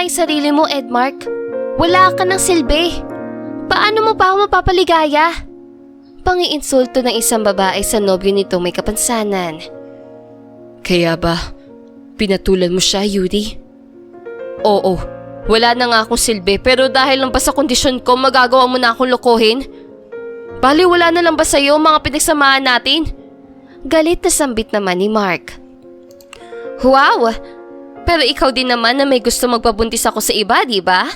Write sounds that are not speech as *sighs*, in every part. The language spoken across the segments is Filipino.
nga sarili mo, Edmark. Wala ka ng silbi. Paano mo pa ako mapapaligaya? Pangiinsulto ng isang babae sa nobyo nito may kapansanan. Kaya ba, pinatulan mo siya, Yuri? Oo, wala na nga akong silbi pero dahil lang ba sa kondisyon ko magagawa mo na akong lokohin? Bali wala na lang ba sa'yo mga pinagsamahan natin? Galit na sambit naman ni Mark. Wow! Pero ikaw din naman na may gusto magpabuntis ako sa iba, di ba?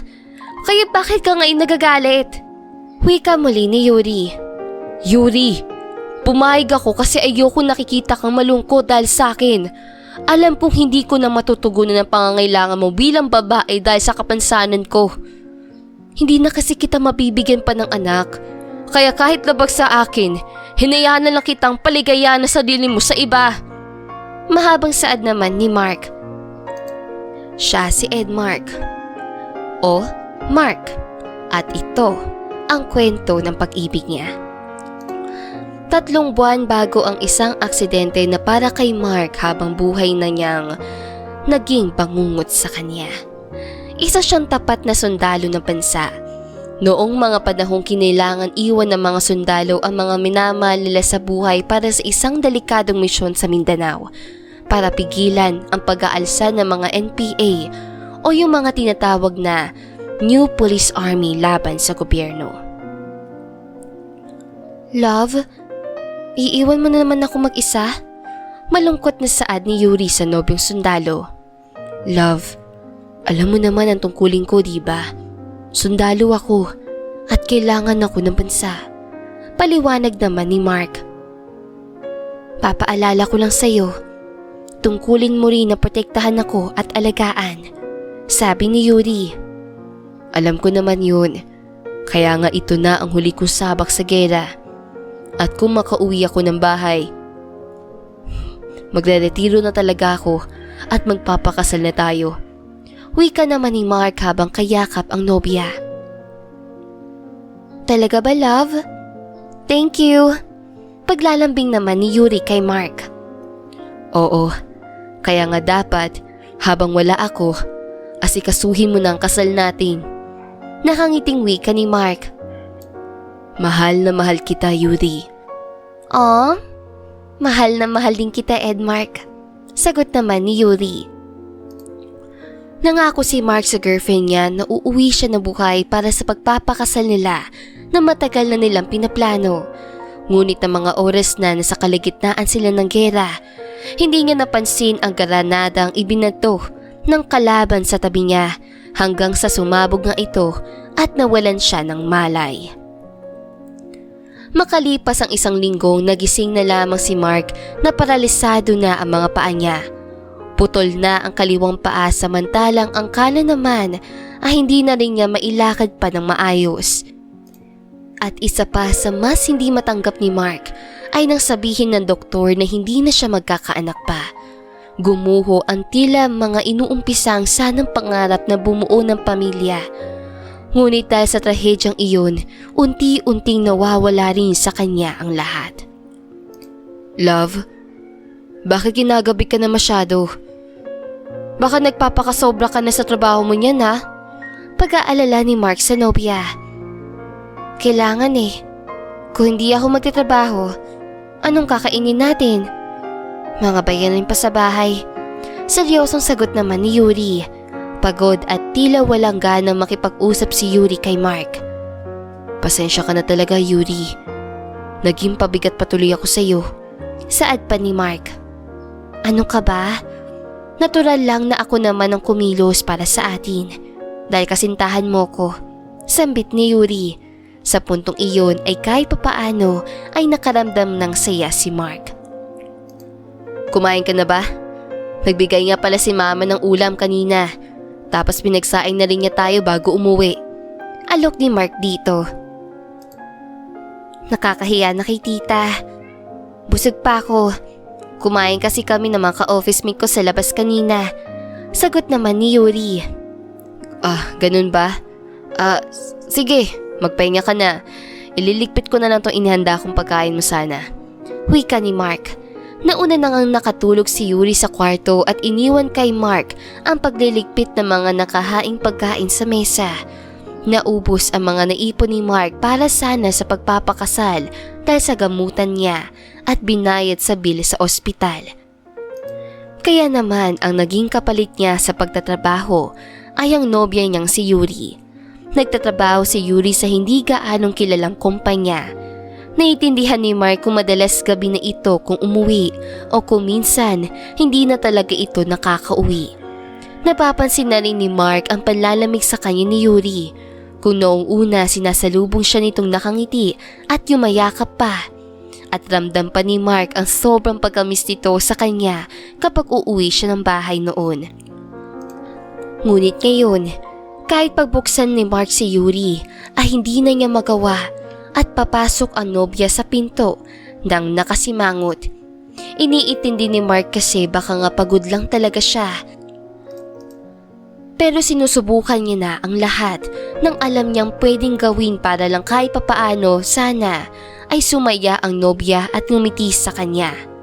Kaya bakit ka ngayon nagagalit? Wika muli ni Yuri. Yuri, pumayag ako kasi ayoko nakikita kang malungkot dahil sa akin. Alam kong hindi ko na matutugunan ang pangangailangan mo bilang babae dahil sa kapansanan ko. Hindi na kasi kita mabibigyan pa ng anak. Kaya kahit labag sa akin, hinayaan na lang kitang paligaya na sarili mo sa iba. Mahabang saad naman ni Mark. Siya si Edmark. O Mark. At ito ang kwento ng pag-ibig niya. Tatlong buwan bago ang isang aksidente na para kay Mark habang buhay na niyang naging bangungot sa kanya. Isa siyang tapat na sundalo ng bansa. Noong mga panahong kinailangan iwan ng mga sundalo ang mga minamahal nila sa buhay para sa isang delikadong misyon sa Mindanao para pigilan ang pag-aalsa ng mga NPA o yung mga tinatawag na New Police Army laban sa gobyerno. Love, iiwan mo na naman ako mag-isa? Malungkot na saad ni Yuri sa nobyong sundalo. Love, alam mo naman ang tungkulin ko, di ba? Sundalo ako at kailangan ako ng bansa. Paliwanag naman ni Mark. Papaalala ko lang sa'yo, tungkulin mo rin na protektahan ako at alagaan. Sabi ni Yuri. Alam ko naman yun. Kaya nga ito na ang huli kong sabak sa gera. At kung makauwi ako ng bahay, magre-retiro na talaga ako at magpapakasal na tayo. Wika naman ni Mark habang kayakap ang nobya. Talaga ba, love? Thank you. Paglalambing naman ni Yuri kay Mark. Oo, kaya nga dapat, habang wala ako, asikasuhin mo na ang kasal natin. Nakangiting wika ni Mark. Mahal na mahal kita, Yuri. Aw, mahal na mahal din kita, Edmark. Sagot naman ni Yuri. Nangako si Mark sa girlfriend niya na uuwi siya na buhay para sa pagpapakasal nila na matagal na nilang pinaplano. Ngunit ng mga oras na nasa kalagitnaan sila ng gera, hindi niya napansin ang granadang ibinato ng kalaban sa tabi niya hanggang sa sumabog nga ito at nawalan siya ng malay. Makalipas ang isang linggo, nagising na lamang si Mark na paralisado na ang mga paa niya. Putol na ang kaliwang paa samantalang ang kanan naman ay hindi na rin niya mailakad pa ng maayos. At isa pa sa mas hindi matanggap ni Mark ay nang sabihin ng doktor na hindi na siya magkakaanak pa. Gumuho ang tila mga inuumpisang sanang pangarap na bumuo ng pamilya. Ngunit dahil sa trahedyang iyon, unti-unting nawawala rin sa kanya ang lahat. Love, bakit ginagabi ka na masyado? Baka nagpapakasobra ka na sa trabaho mo niyan ha? Pag-aalala ni Mark sa nobya. Kailangan eh. Kung hindi ako magtatrabaho, anong kakainin natin? Mga bayanin pa sa bahay. Seryosong sagot naman ni Yuri. Pagod at tila walang ganang makipag-usap si Yuri kay Mark. Pasensya ka na talaga Yuri. Naging pabigat patuloy ako sa iyo. Saad pa ni Mark. Ano ka ba? Natural lang na ako naman ang kumilos para sa atin. Dahil kasintahan mo ko. Sambit ni Yuri. Sa puntong iyon ay kahit papaano ay nakaramdam ng saya si Mark. Kumain ka na ba? Nagbigay nga pala si mama ng ulam kanina. Tapos pinagsaing na rin niya tayo bago umuwi. Alok ni Mark dito. Nakakahiya na kay tita. Busog pa ako. Kumain kasi kami ng mga ka-office mate ko sa labas kanina. Sagot naman ni Yuri. Ah, ganun ba? Ah, sige, magpahinga ka na. Ililigpit ko na lang tong inihanda kong pagkain mo sana. Wika ni Mark. Nauna na ngang nakatulog si Yuri sa kwarto at iniwan kay Mark ang pagliligpit ng mga nakahaing pagkain sa mesa. Naubos ang mga naipon ni Mark para sana sa pagpapakasal dahil sa gamutan niya at binayad sa bill sa ospital. Kaya naman ang naging kapalit niya sa pagtatrabaho ay ang nobya niyang si Yuri. Nagtatrabaho si Yuri sa hindi gaanong kilalang kumpanya. Naiintindihan ni Mark kung madalas gabi na ito kung umuwi o kung minsan hindi na talaga ito nakakauwi. Napapansin na rin ni Mark ang panlalamig sa kanya ni Yuri. Kung noong una sinasalubong siya nitong nakangiti at yumayakap pa. At ramdam pa ni Mark ang sobrang pagkamis nito sa kanya kapag uuwi siya ng bahay noon. Ngunit ngayon, kahit pagbuksan ni Mark si Yuri ay hindi na niya magawa at papasok ang nobya sa pinto nang nakasimangot. Iniitindi ni Mark kasi baka nga pagod lang talaga siya. Pero sinusubukan niya na ang lahat ng alam niyang pwedeng gawin para lang kahit papaano sana ay sumaya ang nobya at ngumiti sa kanya.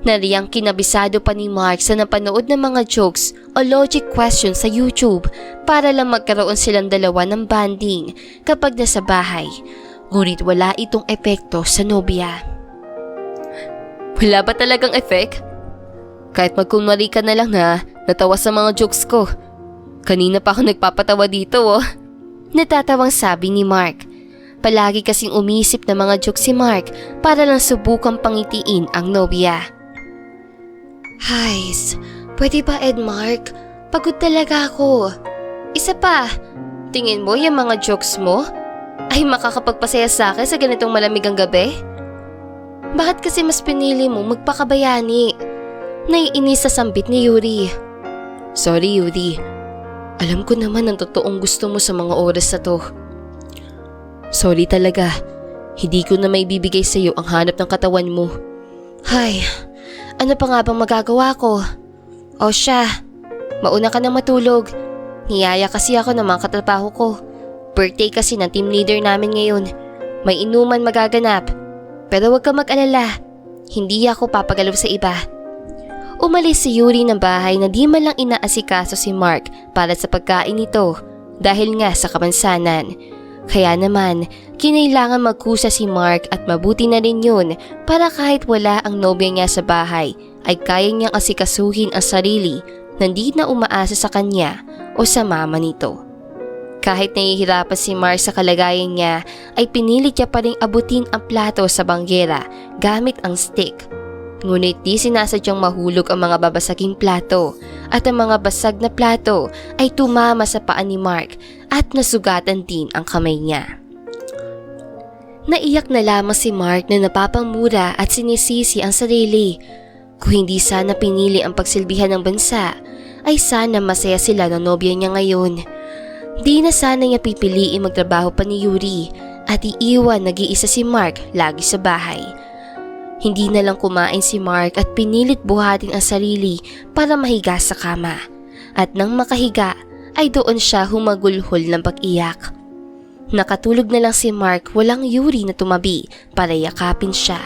Nariyang kinabisado pa ni Mark sa napanood ng mga jokes o logic questions sa YouTube para lang magkaroon silang dalawa ng banding kapag nasa bahay. Ngunit wala itong epekto sa nobya. Wala ba talagang effect? Kahit magkunwari ka na lang na natawa sa mga jokes ko. Kanina pa ako nagpapatawa dito oh. Natatawang sabi ni Mark. Palagi kasing umisip ng mga jokes si Mark para lang subukang pangitiin ang nobya. Hays, pwede ba Ed Mark? Pagod talaga ako. Isa pa, tingin mo yung mga jokes mo ay makakapagpasaya sa akin sa ganitong malamig ang gabi? Bakit kasi mas pinili mo magpakabayani? Naiinis sa sambit ni Yuri. Sorry Yuri. Alam ko naman ang totoong gusto mo sa mga oras na to. Sorry talaga. Hindi ko na may bibigay sa iyo ang hanap ng katawan mo. Hay, ano pa nga bang magagawa ko? O siya, mauna ka na matulog. Niyaya kasi ako ng mga katrabaho ko. Birthday kasi ng team leader namin ngayon. May inuman magaganap. Pero huwag ka mag-alala. Hindi ako papagalaw sa iba. Umalis si Yuri ng bahay na di man lang inaasikaso si Mark para sa pagkain nito dahil nga sa kamansanan. Kaya naman, kinailangan magkusa si Mark at mabuti na rin yun para kahit wala ang nobya niya sa bahay ay kaya niyang asikasuhin ang sarili na di na umaasa sa kanya o sa mama nito. Kahit nahihirapan si Mark sa kalagayan niya ay pinilit niya pa rin abutin ang plato sa banggera gamit ang stick. Ngunit di sinasadyang mahulog ang mga babasaging plato at ang mga basag na plato ay tumama sa paa ni Mark at nasugatan din ang kamay niya. Naiyak na lamang si Mark na napapamura at sinisisi ang sarili. Kung hindi sana pinili ang pagsilbihan ng bansa, ay sana masaya sila ng nobya niya ngayon. Di na sana niya pipiliin magtrabaho pa ni Yuri at iiwan nag-iisa si Mark lagi sa bahay. Hindi na lang kumain si Mark at pinilit buhatin ang sarili para mahiga sa kama. At nang makahiga ay doon siya humagulhol ng pag-iyak. Nakatulog na lang si Mark walang Yuri na tumabi para yakapin siya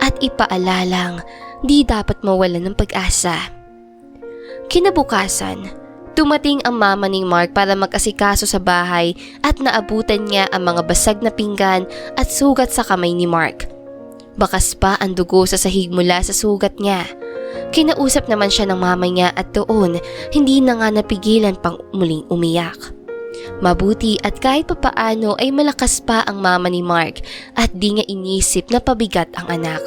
at ipaalalang di dapat mawalan ng pag-asa. Kinabukasan, Tumating ang mama ni Mark para mag-asikaso sa bahay at naabutan niya ang mga basag na pinggan at sugat sa kamay ni Mark. Bakas pa ang dugo sa sahig mula sa sugat niya. Kinausap naman siya ng mama niya at doon hindi na nga napigilan pang muling umiyak. Mabuti at kahit papaano ay malakas pa ang mama ni Mark at di niya inisip na pabigat ang anak.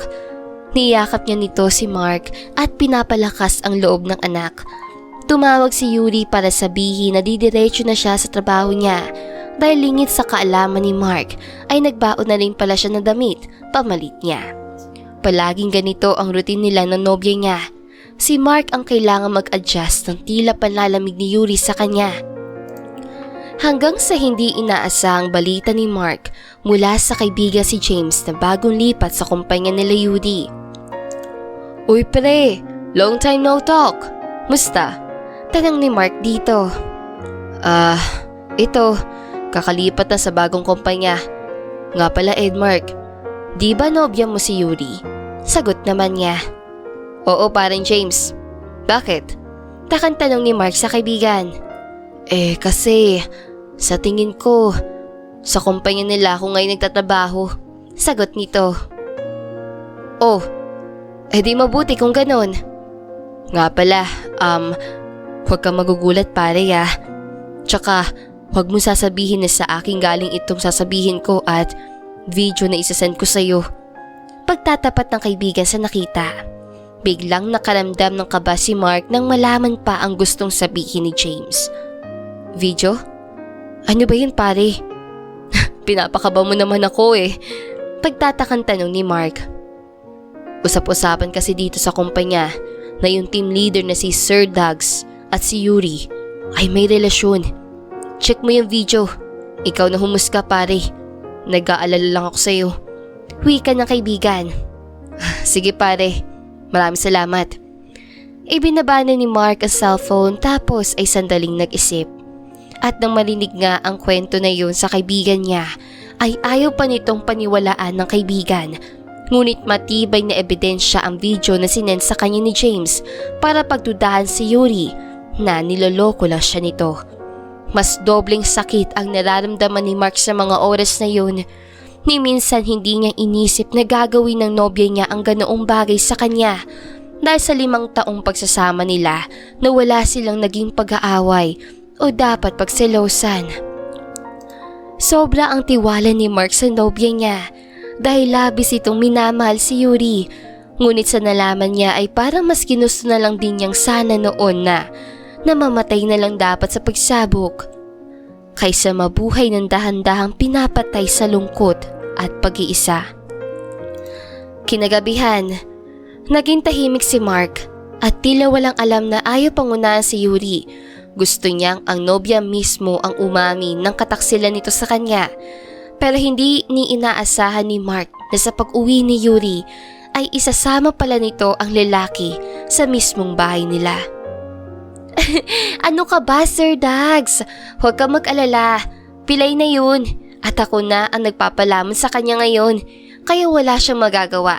Niyakap niya nito si Mark at pinapalakas ang loob ng anak Tumawag si Yuri para sabihin na didiretso na siya sa trabaho niya dahil lingit sa kaalaman ni Mark ay nagbaon na rin pala siya ng damit pamalit niya. Palaging ganito ang routine nila ng nobya niya. Si Mark ang kailangan mag-adjust ng tila panlalamig ni Yuri sa kanya. Hanggang sa hindi inaasahang balita ni Mark mula sa kaibigan si James na bagong lipat sa kumpanya nila Yudi. Uy pre, long time no talk. Musta? Tanong ni Mark dito. Ah, ito, kakalipat na sa bagong kumpanya. Nga pala Edmark, di ba nobya mo si Yuri? Sagot naman niya. Oo, paring James. Bakit? Takang tanong ni Mark sa kaibigan. Eh, kasi sa tingin ko, sa kumpanya nila ako ngayon nagtatrabaho. Sagot nito. Oh, Eh di mabuti kung ganon. nga pala, um, huwag kang magugulat pare ah. Tsaka, huwag mo sasabihin na sa akin galing itong sasabihin ko at video na isasend ko sa'yo. Pagtatapat ng kaibigan sa nakita. Biglang nakaramdam ng kaba si Mark nang malaman pa ang gustong sabihin ni James. Video? Ano ba yun pare? *laughs* Pinapakaba mo naman ako eh. Pagtatakang tanong ni Mark. Usap-usapan kasi dito sa kumpanya na yung team leader na si Sir Dags at si Yuri ay may relasyon. Check mo yung video. Ikaw na humusga pare. Nag-aalala lang ako sa'yo. Wika ng kaibigan. *sighs* Sige pare, maraming salamat. Ibinaba na ni Mark ang cellphone tapos ay sandaling nag-isip. At nang marinig nga ang kwento na yun sa kaibigan niya, ay ayaw pa nitong paniwalaan ng kaibigan. Ngunit matibay na ebidensya ang video na sinend sa kanya ni James para pagdudahan si Yuri na niloloko lang siya nito. Mas dobleng sakit ang nararamdaman ni Mark sa mga oras na yun. Ni minsan hindi niya inisip na gagawin ng nobya niya ang ganoong bagay sa kanya dahil sa limang taong pagsasama nila na wala silang naging pag-aaway o dapat pagselosan. Sobra ang tiwala ni Mark sa nobya niya dahil labis itong minamahal si Yuri. Ngunit sa nalaman niya ay parang mas ginusto na lang din niyang sana noon na na mamatay na lang dapat sa pagsabok kaysa mabuhay ng dahan-dahang pinapatay sa lungkot at pag-iisa. Kinagabihan, naging tahimik si Mark at tila walang alam na ayaw pangunahan si Yuri. Gusto niyang ang nobya mismo ang umami ng kataksilan nito sa kanya. Pero hindi ni inaasahan ni Mark na sa pag-uwi ni Yuri ay isasama pala nito ang lalaki sa mismong bahay nila. *laughs* ano ka ba, Sir Dags? Huwag ka mag-alala. Pilay na yun. At ako na ang nagpapalamon sa kanya ngayon. Kaya wala siyang magagawa.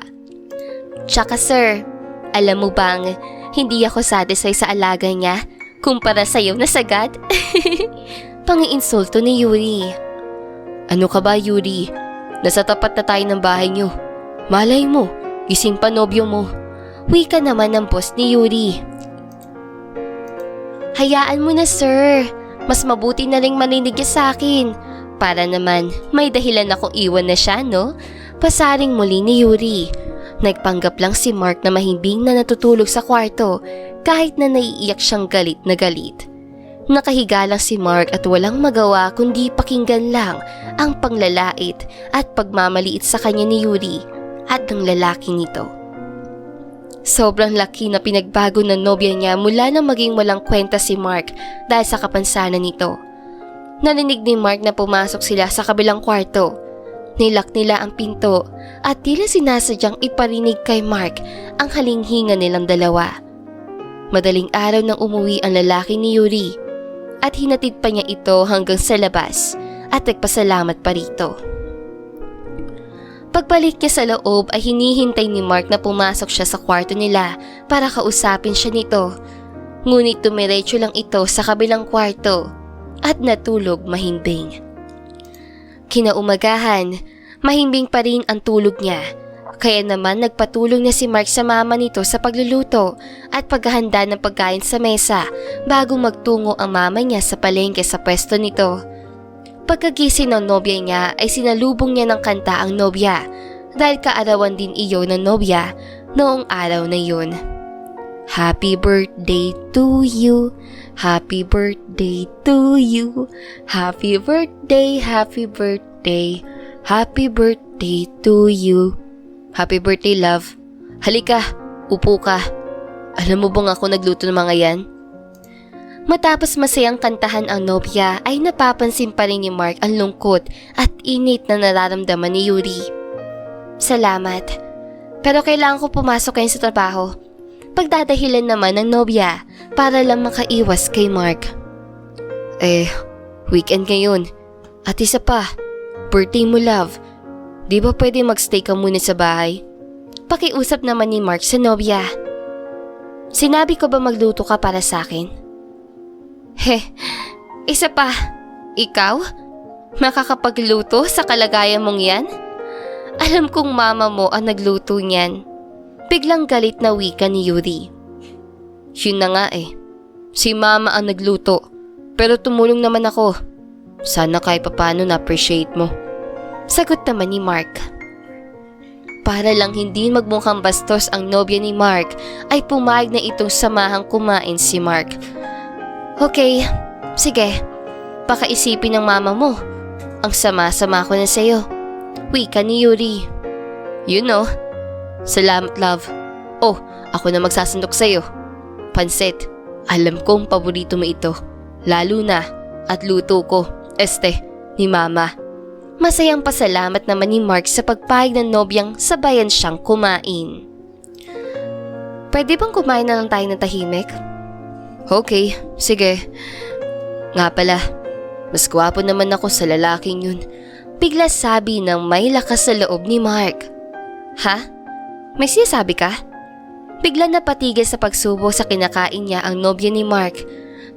Tsaka sir, alam mo bang hindi ako satisfy sa alaga niya kumpara sa'yo na sagad? *laughs* Pangiinsulto ni Yuri. Ano ka ba Yuri? Nasa tapat na tayo ng bahay niyo. Malay mo, gising pa nobyo mo. Wika naman ng boss ni Yuri. Hayaan mo na sir. Mas mabuti na rin maninig sa akin. Para naman may dahilan akong iwan na siya no? Pasaring muli ni Yuri. Nagpanggap lang si Mark na mahimbing na natutulog sa kwarto kahit na naiiyak siyang galit na galit. Nakahiga lang si Mark at walang magawa kundi pakinggan lang ang panglalait at pagmamaliit sa kanya ni Yuri at ng lalaki nito. Sobrang laki na pinagbago ng nobya niya mula nang maging walang kwenta si Mark dahil sa kapansanan nito. Narinig ni Mark na pumasok sila sa kabilang kwarto. Nilak nila ang pinto at tila sinasadyang iparinig kay Mark ang halinghinga nilang dalawa. Madaling araw nang umuwi ang lalaki ni Yuri at hinatid pa niya ito hanggang sa labas at nagpasalamat pa rito. Pagbalik niya sa loob ay hinihintay ni Mark na pumasok siya sa kwarto nila para kausapin siya nito. Ngunit tumiretso lang ito sa kabilang kwarto at natulog mahimbing. Kinaumagahan, mahimbing pa rin ang tulog niya. Kaya naman nagpatulong na si Mark sa mama nito sa pagluluto at paghahanda ng pagkain sa mesa bago magtungo ang mama niya sa palengke sa pwesto nito. Pagkagising ng nobya niya ay sinalubong niya ng kanta ang nobya dahil kaarawan din iyo ng nobya noong araw na yun. Happy birthday to you, happy birthday to you, happy birthday, happy birthday, happy birthday to you. Happy birthday love. Halika, upo ka. Alam mo bang ako nagluto ng mga yan? Matapos masayang kantahan ang nobya ay napapansin pa rin ni Mark ang lungkot at init na nararamdaman ni Yuri. Salamat. Pero kailangan ko pumasok ngayon sa trabaho. Pagdadahilan naman ng nobya para lang makaiwas kay Mark. Eh, weekend ngayon. At isa pa, birthday mo love. Di ba pwede magstay ka muna sa bahay? Pakiusap naman ni Mark sa nobya. Sinabi ko ba magluto ka para sa akin? Heh, isa pa. Ikaw? Makakapagluto sa kalagayan mong yan? Alam kong mama mo ang nagluto niyan. Biglang galit na wika ni Yuri. Yun na nga eh. Si mama ang nagluto. Pero tumulong naman ako. Sana kahit papano na-appreciate mo. Sagot naman ni Mark. Para lang hindi magmukhang bastos ang nobya ni Mark, ay pumayag na itong samahang kumain si Mark. Okay, sige. Pakaisipin ng mama mo. Ang sama-sama ko na sa'yo. Wika ni Yuri. You know. Salamat, love. Oh, ako na magsasandok sa'yo. Pansit. Alam kong paborito mo ito. Lalo na at luto ko, este, ni mama. Masayang pasalamat naman ni Mark sa pagpayag ng nobyang sabayan siyang kumain. Pwede bang kumain na lang tayo ng tahimik? Okay, sige. Nga pala, mas gwapo naman ako sa lalaking yun. Bigla sabi ng may lakas sa loob ni Mark. Ha? May sinasabi ka? Bigla napatigil sa pagsubo sa kinakain niya ang nobya ni Mark.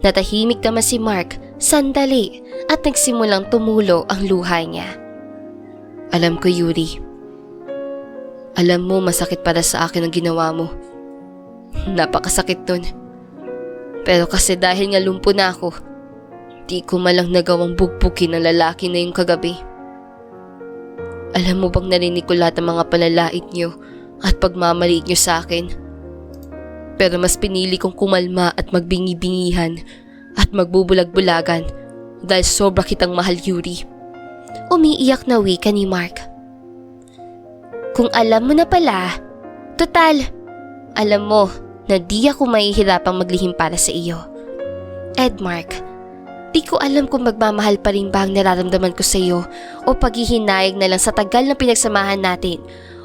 Natahimik naman si Mark sandali at nagsimulang tumulo ang luha niya. Alam ko, Yuri. Alam mo masakit para sa akin ang ginawa mo. Napakasakit nun. Pero kasi dahil nga lumpo na ako, di ko malang nagawang bugbukin ng lalaki na yung kagabi. Alam mo bang narinig ko lahat ng mga palalait niyo at pagmamaliit niyo sa akin? Pero mas pinili kong kumalma at magbingi-bingihan at magbubulag-bulagan dahil sobra kitang mahal, Yuri. Umiiyak na wika ni Mark. Kung alam mo na pala, total, alam mo na di ako mahihirapang maglihim para sa iyo. Ed Mark, di ko alam kung magmamahal pa rin ba ang nararamdaman ko sa iyo o paghihinayag na lang sa tagal ng pinagsamahan natin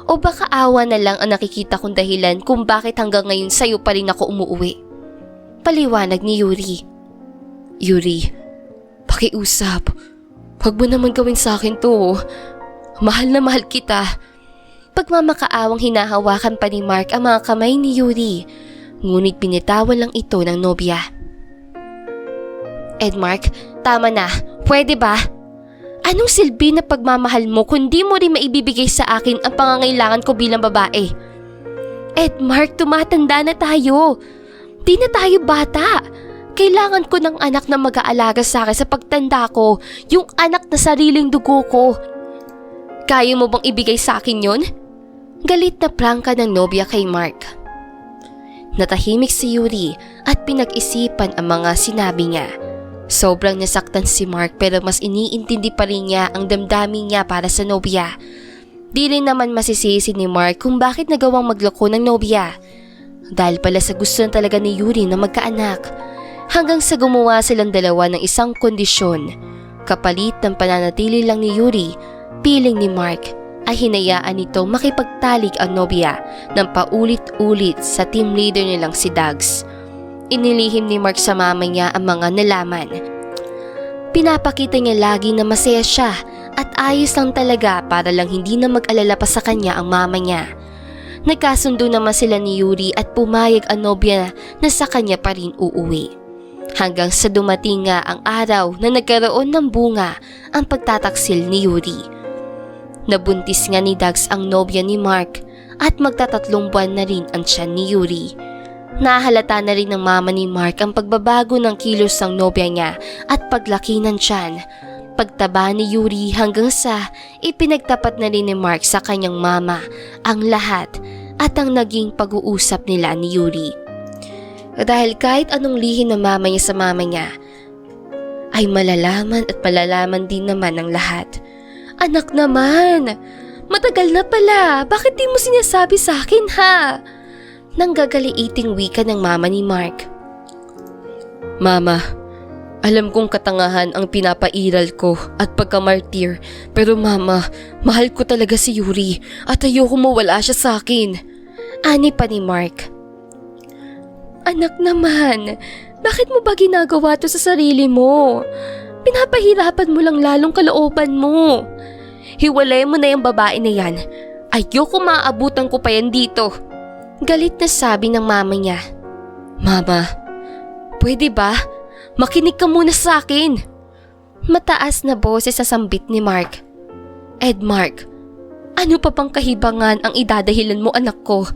o baka awa na lang ang nakikita kong dahilan kung bakit hanggang ngayon sa'yo pa rin ako umuuwi. Paliwanag ni Yuri. Yuri, pakiusap. Huwag mo naman gawin sa akin to. Mahal na mahal kita. Pagmamakaawang hinahawakan pa ni Mark ang mga kamay ni Yuri. Ngunit binitawan lang ito ng nobya. Edmark, tama na. Pwede ba? Anong silbi na pagmamahal mo kundi mo rin maibibigay sa akin ang pangangailangan ko bilang babae? Edmark, tumatanda na tayo. Di na tayo bata. Kailangan ko ng anak na mag-aalaga sa akin sa pagtanda ko, yung anak na sariling dugo ko. Kaya mo bang ibigay sa akin yon? Galit na prangka ng nobya kay Mark. Natahimik si Yuri at pinag-isipan ang mga sinabi niya. Sobrang nasaktan si Mark pero mas iniintindi pa rin niya ang damdamin niya para sa nobya. Di rin naman masisisi ni Mark kung bakit nagawang magloko ng nobya. Dahil pala sa gusto na talaga ni Yuri na magkaanak. Hanggang sa gumawa silang dalawa ng isang kondisyon. Kapalit ng pananatili lang ni Yuri, piling ni Mark ay hinayaan nito makipagtalik ang nobya ng paulit-ulit sa team leader nilang si Dags. Inilihim ni Mark sa mama niya ang mga nalaman. Pinapakita niya lagi na masaya siya at ayos lang talaga para lang hindi na mag-alala pa sa kanya ang mama niya. Nagkasundo naman sila ni Yuri at pumayag ang nobya na sa kanya pa rin uuwi. Hanggang sa dumating nga ang araw na nagkaroon ng bunga ang pagtataksil ni Yuri. Nabuntis nga ni Dags ang nobya ni Mark at magtatatlong buwan na rin ang tiyan ni Yuri. Nahalata na rin ng mama ni Mark ang pagbabago ng kilos ng nobya niya at paglaki ng tiyan. Pagtaba ni Yuri hanggang sa ipinagtapat na rin ni Mark sa kanyang mama ang lahat at ang naging pag-uusap nila ni Yuri. Dahil kahit anong lihim ng mama niya sa mama niya, ay malalaman at malalaman din naman ng lahat. Anak naman, matagal na pala, bakit di mo sinasabi sa akin ha? Nang gagaliiting wika ng mama ni Mark. Mama, alam kong katangahan ang pinapairal ko at pagkamartir pero mama, mahal ko talaga si Yuri at ayoko mawala siya sa akin. Ani pa ni Mark. Anak naman, bakit mo ba ginagawa to sa sarili mo? Pinapahirapan mo lang lalong kalooban mo. Hiwalay mo na yung babae na yan. Ayoko maaabutan ko pa yan dito. Galit na sabi ng mama niya. Mama, pwede ba? Makinig ka muna sa akin. Mataas na boses sa sambit ni Mark. Ed Mark, ano pa pang kahibangan ang idadahilan mo anak ko?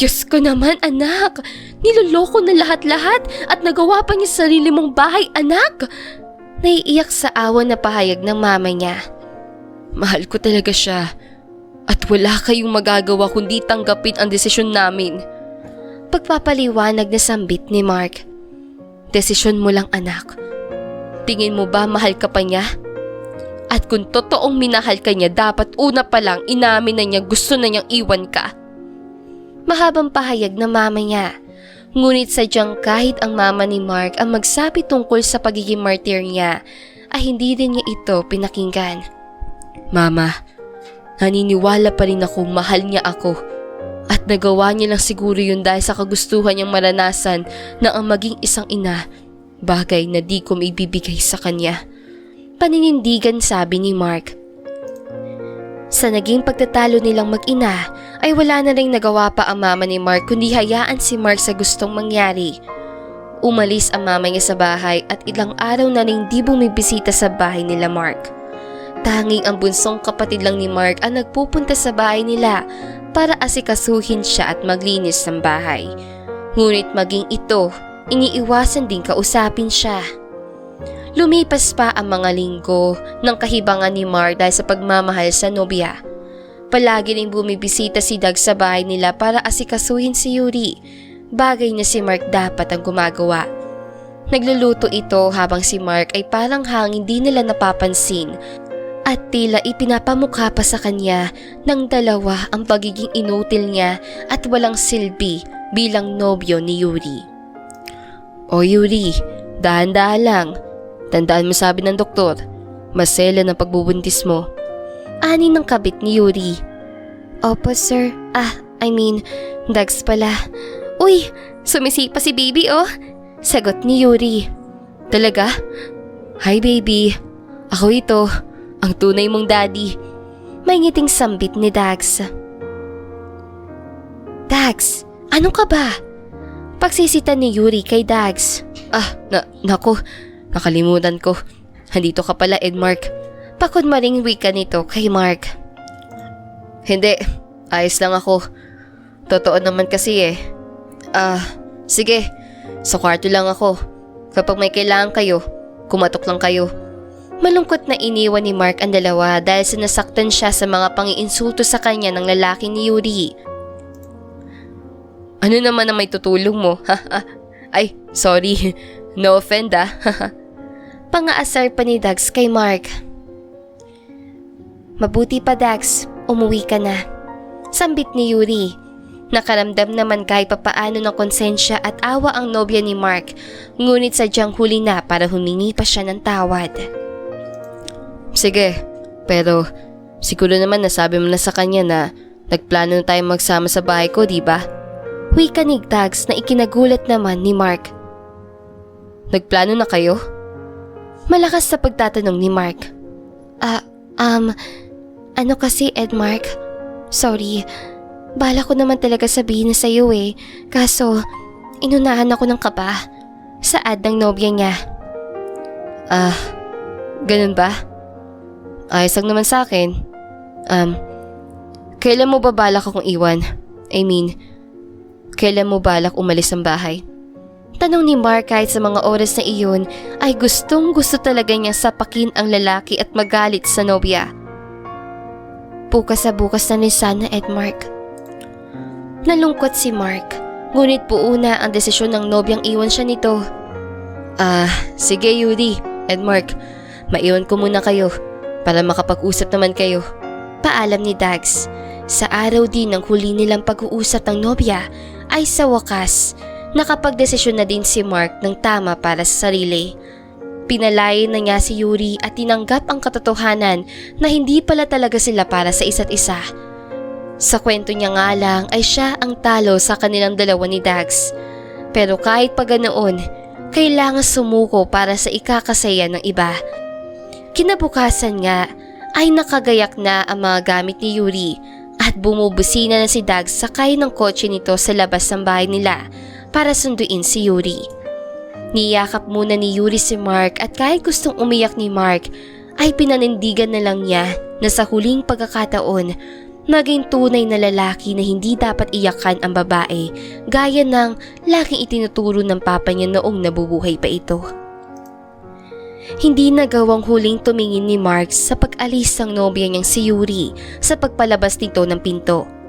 Diyos ko naman anak, niloloko na lahat-lahat at nagawa pa niya sarili mong bahay anak. Naiiyak sa awa na pahayag ng mama niya. Mahal ko talaga siya at wala kayong magagawa kundi tanggapin ang desisyon namin. Pagpapaliwanag na sambit ni Mark. Desisyon mo lang anak. Tingin mo ba mahal ka pa niya? At kung totoong minahal ka niya, dapat una pa lang inamin na niya gusto na niyang iwan ka. Mahabang pahayag na mama niya. Ngunit sadyang kahit ang mama ni Mark ang magsabi tungkol sa pagiging martyr niya, ay hindi rin niya ito pinakinggan. Mama, naniniwala pa rin akong mahal niya ako. At nagawa niya lang siguro yun dahil sa kagustuhan niyang maranasan na ang maging isang ina, bagay na di ko maibibigay sa kanya. Paninindigan sabi ni Mark. Sa naging pagtatalo nilang mag-ina ay wala na rin nagawa pa ang mama ni Mark kundi hayaan si Mark sa gustong mangyari. Umalis ang mama niya sa bahay at ilang araw na rin di bumibisita sa bahay nila Mark. Tanging ang bunsong kapatid lang ni Mark ang nagpupunta sa bahay nila para asikasuhin siya at maglinis ng bahay. Ngunit maging ito, iniiwasan din kausapin siya. Lumipas pa ang mga linggo ng kahibangan ni Mar dahil sa pagmamahal sa nobya. Palagi rin bumibisita si Doug sa bahay nila para asikasuhin si Yuri. Bagay na si Mark dapat ang gumagawa. Nagluluto ito habang si Mark ay parang hangin di nila napapansin at tila ipinapamukha pa sa kanya ng dalawa ang pagiging inutil niya at walang silbi bilang nobyo ni Yuri. O Yuri, dahan-dahan lang. Tandaan mo sabi ng doktor, masela ng pagbubuntis mo. Ani ng kabit ni Yuri. Opo sir, ah, I mean, Dags pala. Uy, sumisipa si baby oh. Sagot ni Yuri. Talaga? Hi baby, ako ito, ang tunay mong daddy. May ngiting sambit ni Dags. Dags, ano ka ba? Pagsisita ni Yuri kay Dags. Ah, na, nako, nakalimutan ko. Handito ka pala Edmark. Pakunmaring wika nito kay Mark. Hindi, ayos lang ako. Totoo naman kasi eh. Ah, sige, sa kwarto lang ako. Kapag may kailangan kayo, kumatok lang kayo. Malungkot na iniwan ni Mark ang dalawa dahil sinasaktan siya sa mga pangiinsulto sa kanya ng lalaki ni Yuri. Ano naman ang may tutulong mo? *laughs* Ay, sorry. No offend ah. *laughs* Pangaasar pa ni Dags kay Mark. Mabuti pa Dax, umuwi ka na. Sambit ni Yuri. Nakaramdam naman kahit papaano ng konsensya at awa ang nobya ni Mark, ngunit sadyang huli na para humingi pa siya ng tawad. Sige, pero siguro naman nasabi mo na sa kanya na nagplano na tayo magsama sa bahay ko, di ba? Wika ni Dax na ikinagulat naman ni Mark. Nagplano na kayo? Malakas sa pagtatanong ni Mark. Ah, um, ano kasi Ed Mark? Sorry, bala ko naman talaga sabihin na sa'yo eh. Kaso, inunahan ako ng kaba. Saad ng nobya niya. Ah, ganun ba? Ayos lang naman sa akin. Um, kailan mo ba balak akong iwan? I mean, kailan mo balak umalis ng bahay? Tanong ni Mark kahit sa mga oras na iyon ay gustong gusto talaga niyang sapakin ang lalaki at magalit sa nobya. Bukas sa bukas na ni sana Ed Mark. Nalungkot si Mark, ngunit puuna ang desisyon ng nobyang iwan siya nito. Ah, sige Yuri, Edmark, maiwan ko muna kayo para makapag-usap naman kayo. Paalam ni Dags. Sa araw din ng huli nilang pag-uusap ng nobya ay sa wakas, nakapagdesisyon na din si Mark ng tama para sa sarili. Pinalayan na niya si Yuri at tinanggap ang katotohanan na hindi pala talaga sila para sa isa't isa. Sa kwento niya nga lang ay siya ang talo sa kanilang dalawa ni Dags. Pero kahit pa ganoon, kailangan sumuko para sa ikakasaya ng iba. Kinabukasan nga ay nakagayak na ang mga gamit ni Yuri at bumubusina na si Dags sakay ng kotse nito sa labas ng bahay nila para sunduin si Yuri. Niyakap muna ni Yuri si Mark at kahit gustong umiyak ni Mark, ay pinanindigan na lang niya na sa huling pagkakataon, maging tunay na lalaki na hindi dapat iyakan ang babae gaya ng laging itinuturo ng papa niya noong nabubuhay pa ito. Hindi nagawang huling tumingin ni Mark sa pag-alis ng nobya niyang si Yuri sa pagpalabas nito ng pinto.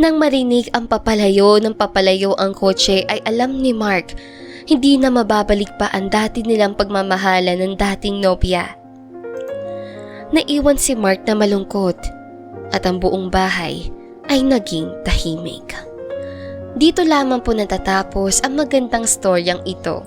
Nang marinig ang papalayo ng papalayo ang kotse ay alam ni Mark hindi na mababalik pa ang dati nilang pagmamahala ng dating nobya. Naiwan si Mark na malungkot at ang buong bahay ay naging tahimik. Dito lamang po natatapos ang magandang storyang ito.